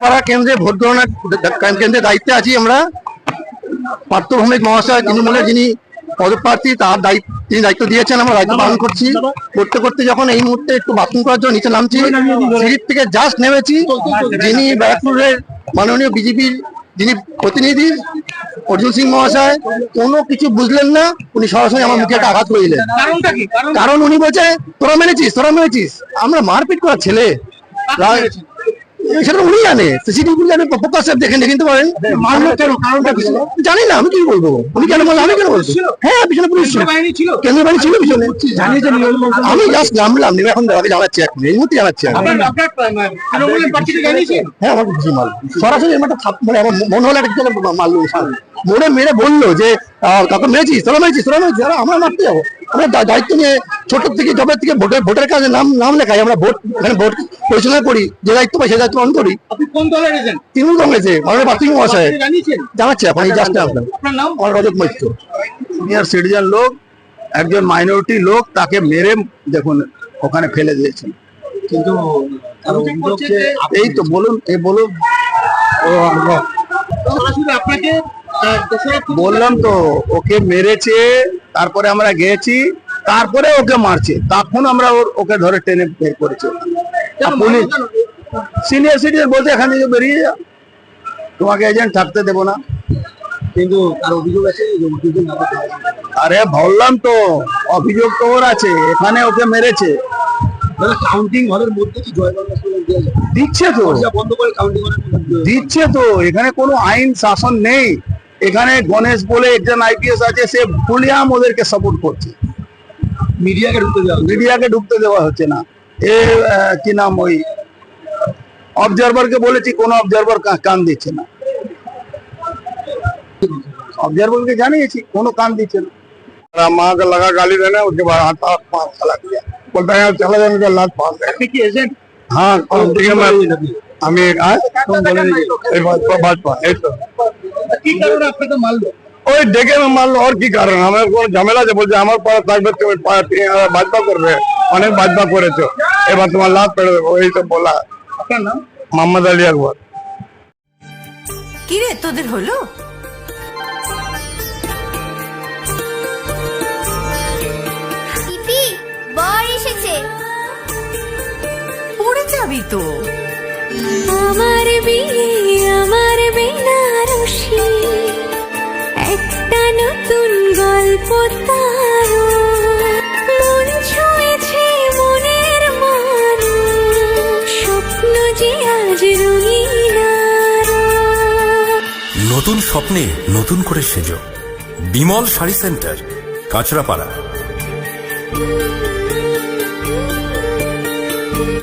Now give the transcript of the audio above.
পাড়া কেন্দ্রে ভোট গণনার কেন্দ্রে দায়িত্বে আছি আমরা। পার্থ ভৌমিক মহাশয় তৃণমূলের যিনি পদপ্রার্থী তার দায়িত্ব তিনি দায়িত্ব দিয়েছেন আমরা দায়িত্ব পালন করছি। করতে করতে যখন এই মুহূর্তে একটু বাথরুম করার জন্য নিচে নামছি সিঁড়ির থেকে জাস্ট নেমেছি যিনি ব্যারাকপুরের মাননীয় বিজেপির যিনি প্রতিনিধি অর্জুন সিং মহাশয় কোনো কিছু বুঝলেন না উনি সরাসরি আমার মুখে একটা আঘাত করিলেন। কারণ উনি বলছে তোরা মেরেছিস তোরা মেরেছিস আমরা মারপিট করা ছেলে। সেটা উনি জানে। সিসিটিভি জানে প্রকাশ দেখে কিন্তু পারেন। মারলো কেন? কারণটা কি? জানি না আমি কি বলব? উনি কেন বলল আমি কেন বলব? হ্যাঁ পিছনে পুলিশ ছিল। ছিল? কেন্দ্রীয় বাহিনী ছিল পিছনে। আমি জাস্ট নামলাম নেমে এখন জানাচ্ছি এখন। এই মুহূর্তে জানাচ্ছি হ্যাঁ আমার মাল। সরাসরি মানে আমার মনে হলো একটা মারলো মেরে বলল যে কাকে মেরেছিস? তোরা মেরেছিস? তোরা মেরেছিস? আমরা মারতে যাব। আমরা দায়িত্ব নিয়ে ছোট থেকে জবে থেকে ভোটের ভোটের কাজে নাম নাম লেখাই। আমরা ভোট এখানে ভোট পরিচালনা করি যে দায়িত্ব পাই সে দায়িত্ব পালন করি। আপনি তৃণমূল কংগ্রেসে মাননীয় প্রাথমিক মহাশয়। জানাচ্ছি এখন এই জাস্টে আমার রজত মৈত্র। সিনিয়র সিটিজেন লোক একজন মাইনরিটি লোক তাকে মেরে দেখুন ওখানে ফেলে দিয়েছেন কিন্তু এই তো বলুন এ বলুন। ও আপনাকে। বললাম তো ওকে মেরেছে তারপরে আমরা গেছি তারপরে ওকে মারছে। তখন আমরা ওর- ওকে ধরে টেনে বের করেছি। পুলিশ সিনিয়র সিটিজেন বলছে এখান থেকে বেরিয়ে যা। তোমাকে এজেন্ট থাকতে দেবো না। কিন্তু তার অভিযোগ আছে। আরে বললাম তো অভিযোগ তো ওর আছে। এখানে ওকে মেরেছে। কাউন্টিং হলের মধ্যে কি জয় দিচ্ছে তো। বন্ধ করে কাউন্টিং হলের দিচ্ছে তো। এখানে কোনো আইন শাসন নেই। এখানে গণেশ বলে একজন আইপিএস আছে সে ফুলিয়াম ওদেরকে সাপোর্ট করছে মিডিয়াকে ঢুকতে দেওয়া হচ্ছে। মিডিয়াকে ঢুকতে দেওয়া হচ্ছে না এ আহ, কি নাম ওই অবজারভারকে বলেছি কোন অবজারভার কান দিচ্ছে না ऑब्जर्वर জানিয়েছি কোনো কান দিচ্ছে না माँ का लगा गाली देना उसके बाद हाथ हाथ पाँच चला दिया बोलता है चला जाने का लात पास আপনি কি এজেন্ট हाँ ठीक है मैं আমি আজ কি কারণে আপনাকে মারলো ওই ডেকে মারলো আর কি কারণ? আমার কোন ঝামেলা আছে বলছে আমার পাড়া থাকবে তুমি ভাজপা করবে অনেক ভাজপা করেছ। এবার তোমার লাভ পেড়ে দেবো এই তো বলা। মোহাম্মদ আলী আকবর। কিরে তোদের হলো? পড়ে যাবি তো। আমার বিয়ে বেনারসি একটা নতুন গল্প তার। মন ছুঁয়েছে মনের স্বপ্ন যে আজ নতুন স্বপ্নে নতুন করে সেজ। বিমল শাড়ি সেন্টার, কাঁচরাপাড়া।